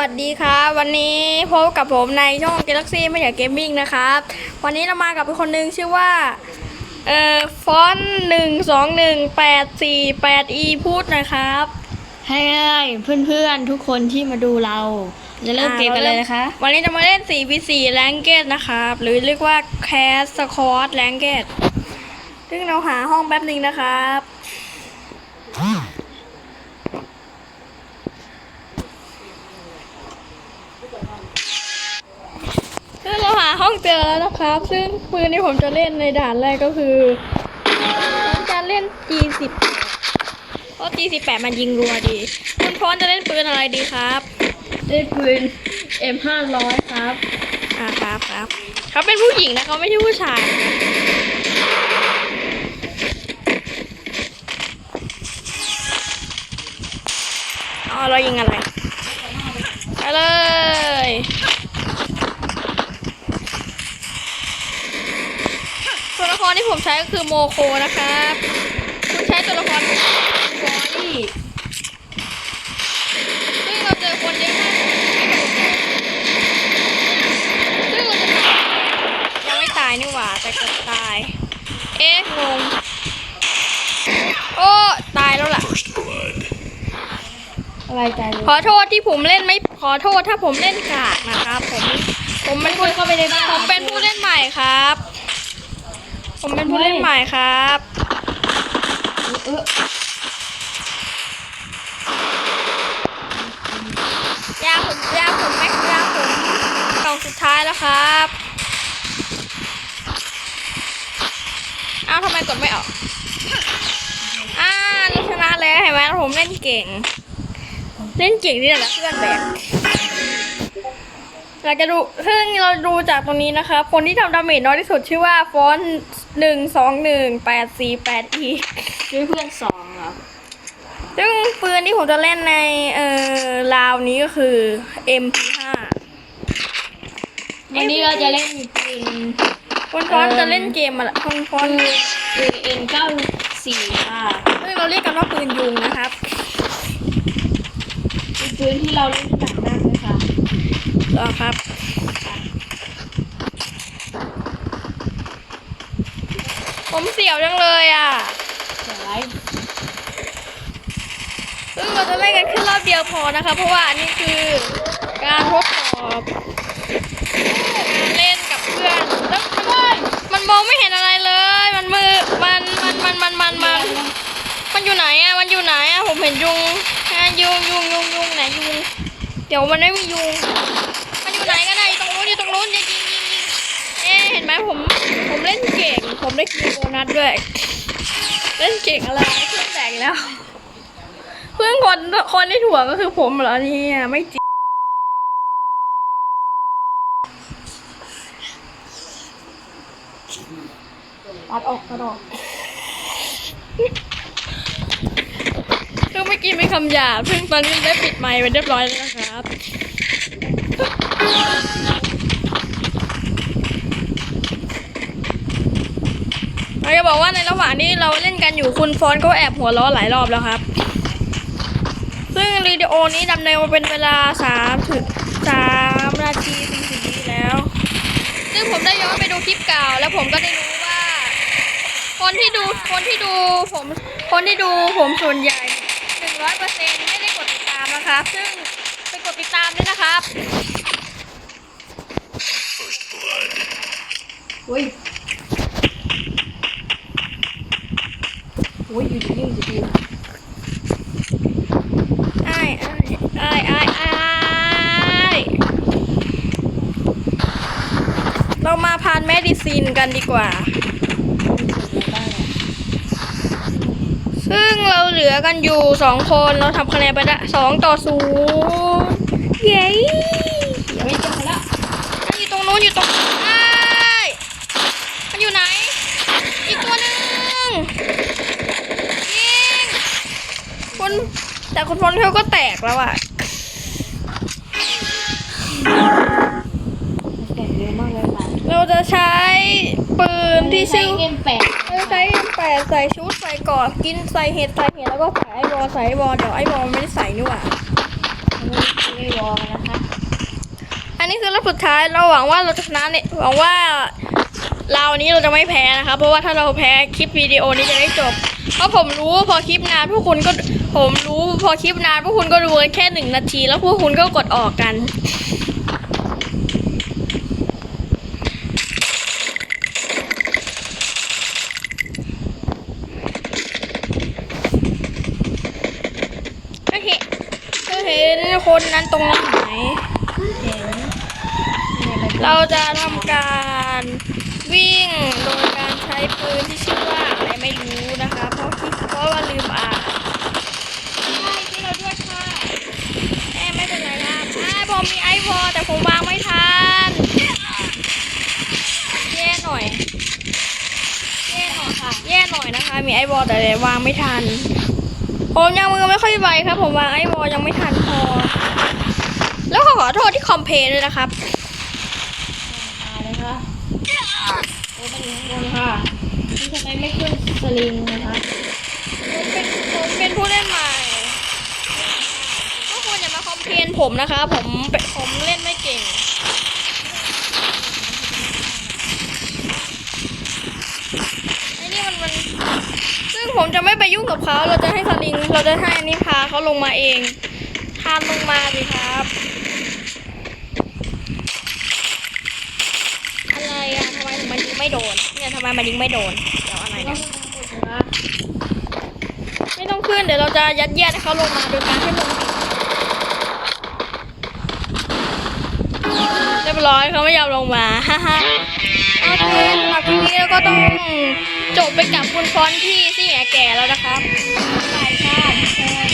วัสดีครับ วันนี้พบกับผมในช่อง Galaxy ไม่อยากเกมมิ่งนะครับ วันนี้เรามากับคนหนึ่งชื่อว่า เอ่อ ฟอนหนึ่งสองหนึ่งแปดสี่แปดอีพูดนะครับให้เพื่อนๆทุกคนที่มาดูเรา จะเริ่มเกมกันเลยนะคะ วันนี้จะมาเล่น 4v4 แรงเกตนะครับ หรือเรียกว่าแคสสคอตแรงเกตซึ่งเราหาห้องแป๊บหนึ่งนะครับ ซึ่งเราหาห้องเจอแล้วนะครับ ซึ่งปืนที่ผมจะเล่นในด่านแรกก็คือผมจะเล่น G10 เพราะ G18 มันยิงรัวดีคุณพร้อมจะเล่นปืนอะไรดีครับได้ปืน M500 ครับอ่าครับครับเขาเป็นผู้หญิงนะเขาไม่ใช่ผู้ชายอ๋อเรายิงอะไรไปเลยตัวละค รที่ผมใช้ก็คือโมโคนะครับคุณใช้ตัวละครบอยซึ่งเราเจอคนเยอะมากซึ่งเราจะตายยังไม่ตายนี่หว่า แต่กือบตาย เอ๊ะงงโอ้ ตายแล้วล่ะ อะไรใจขอโทษที่ผมเล่นไม่ ขอโทษถ้าผมเล่นกากนะครับ ผม ผมเป็นผู้เข้าไปในบ้านผมเป็นผู้เล่นใหม่ครับ ผมเป็นผู้เล่นใหม่ครับเออยาผมยาผมแม็กยาผมกล่องสุดท้ายแล้วครับอ้าวทำไมกดไม่ออกอ่าเราชนะแล้วเห็นไหมผมเล่นเก่ง เล่นเก่งนี่แหละเพื่อนแบกเราจะดูซึ่งเราดูจากตรงนี้นะคะ คนที่ทำดาเมจน้อยที่สุดชื่อว่าฟอน หนึ่งสองหนึ่งแปดสี่แปดอีด้วยเพื่อนสองเหรอซึ่งปืนที่ผมจะเล่นในเอ่อราวนี้ก็คือ MP5 วันนี้เราจะเล่นปืนคนฟอนจะเล่นเกมอะไรคนฟอนปืน M94 ค่ะซึ่งเราเรียกกันว่าปืนยุงนะครับเป็นปืนที่เราเล่นหนักมากเลยค่ะรอครับ ผมเสียวจังเลยอะเสียไรซึ่งเราจะเล่นกันแค่รอบเดียวพอนะคะ เพราะว่าอันนี้คือการทดสอบการเล่นกับเพื่อนแล้วมันมันมองไม่เห็นอะไรเลย มันมือมันมันมันมันมันมันมันอยู่ไหนอะมันอยู่ไหนอะผมเห็นยุงอ่ยุงยุงยุงยุงไหนยุงเดี๋ยวมันไม่มียุงมันอยู่ไหนกันไหนตรงนู้นอยู่ตรงนู้นยิงยิงยิงเอ๊เห็นไหมผมผมเล่นเก่ง ผมได้กินโบนัสด้วย เล่นเก่งอะไรเพื่อนแตกแล้ว เพื่อนคนคนที่ถั่วก็คือผมเหรอเนี่ยไม่จริงตัดออกตัดออกคือเมื่อกี้มีคำหยาบซึ่งตอนนี้ได้ปิดไมค์ไปเรียบร้อยแล้วนะครับ เราจะบอกว่าในระหว่างที่เราเล่นกันอยู่คุณฟอนก็แอบหัวเราะหลายรอบแล้วครับ ซึ่งวิดีโอนี้ดำเนินมาเป็นเวลา3ถึง3นาที40วิแล้ว ซึ่งผมได้ย้อนไปดูคลิปเก่า แล้วผมก็ได้รู้ว่า คนที่ดูคนที่ดูผมคนที่ดูผมส่วนใหญ่ 100%ไม่ได้กดติดตามนะครับ ซึ่งไปกดติดตามด้วยนะครับอุ้ย อุ้ยอยู่ยู่ที่นี่ไอ้ไอ้ไอ้ไอ้ไอ้เรามาพานแมดิซินกันดีกว่า ซึ่งเราเหลือกันอยู่สองคนเราทำคะแนนไปได้สองต่อศูนย์เย้ ยังไม่จบแล้ว มันอยู่ตรงนู้นอยู่ตรงไอ้ายมันอยู่ไหน อีกตัวหนึ่งยิงคุณ แต่คุณพลเขาก็แตกแล้วอะแก่เยอะมากเลยค่ะเราจะใช้ปืนที่ชื่อเงินแปดเราจะใช้แปดใส่ชุดใส่ก่อนกินใส่เห็ดใส่เห็ดแล้วก็ใส่ไอบอลใส่ไอบอลเดี๋ยวไอบอลไม่ได้ใส่นี่หว่าไม่วอลนะคะอันนี้คือรอบสุดท้ายเราหวังว่าเราจะชนะเนี่ยหวังว่าเราวนี้เราจะไม่แพ้นะคะเพราะว่าถ้าเราแพ้คลิปวิดีโอนี้จะได้จบ เพราะผมรู้พอคลิปนานพวกคุณก็ ผมรู้พอคลิปนานพวกคุณก็ดูแค่หนึ่งนาที แล้วพวกคุณก็กดออกกันเห็นก็เห็นคนนั้นตรงไหนเระเบียงเราจะทำการวิ่งโดยการใช้ปืนที่ชื่อว่าอะไรไม่รู้นะคะ เพราะที่เพราะว่าลืมอ่าน ใช่ที่เราด้วยค่ะ แม่ไม่เป็นไรครับอ่าผมมีไอวอลแต่ ผมวางไม่ทันแย่หน่อยแย่หน่อยค่ะแย่หน่อยนะคะ มีไอวอลแต่วางไม่ทันผมยังมือไม่ค่อยไวครับ ผมวางไอวอลยังไม่ทันพอ แล้วขอขอโทษที่คอมเพลนด้วยนะครับตายเลยค่ะโอ้มันอยู่ข้างบนค่ะนี่ทำไมไม่ขึ้นสลิงนะคะผมเป็นผมเป็นผู้เล่นใหม่ก็ควรอย่ามาคอมเพลนผมนะคะ ผมเป็นผมเล่นไม่เก่ง ไอ้นี่มันมัน ซึ่งผมจะไม่ไปยุ่งกับเขาเราจะให้สลิง เราจะให้อันนี้พาเขาลงมาเองทานลงมาสิครับ อะไรอะทำไมถึงมันยิงไม่โดน เนี่ยทำไมมันยิงไม่โดน เดี๋ยวอะไรเนี่ยขึ้นข้างบนนะไม่ต้องขึ้น เดี๋ยวเราจะยัดเยียดให้เขาลงมาโดยการให้ลงเรียบร้อยเขาไม่ยอมลงมา ฮ่าฮ่า โอเคสำหรับคลิปนี้แล้วก็ต้องจบไปกับคุณฟอนที่ซี่แก่แล้วนะครับบายค่ะ